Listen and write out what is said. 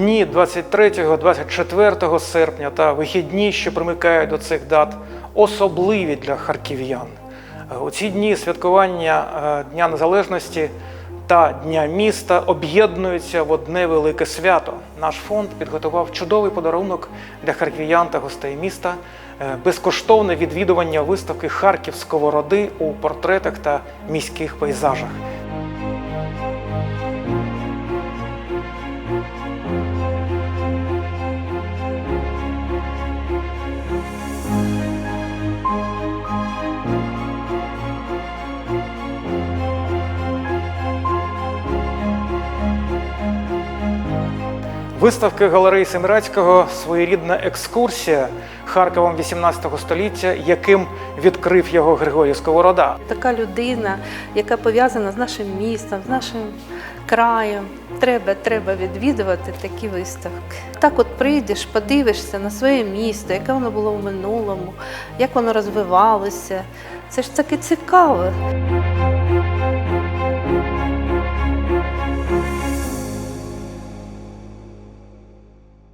дні 23-24 серпня та вихідні, що примикають до цих дат, особливі для харків'ян. Е, У ці дні святкування е, Дня Незалежності та Дня міста об'єднуються в одне велике свято. Наш фонд підготував чудовий подарунок для харків'ян та гостей міста, е, безкоштовне відвідування виставки Харків Сковороди у портретах та міських пейзажах. Виставки галереї Семирацького своєрідна екскурсія Харковом 18 століття, яким відкрив його Григорій Сковорода. Така людина, яка пов'язана з нашим містом, з нашим краєм. Треба, треба відвідувати такі виставки. Так от прийдеш, подивишся на своє місто, яке воно було в минулому, як воно розвивалося. Це ж таки цікаво.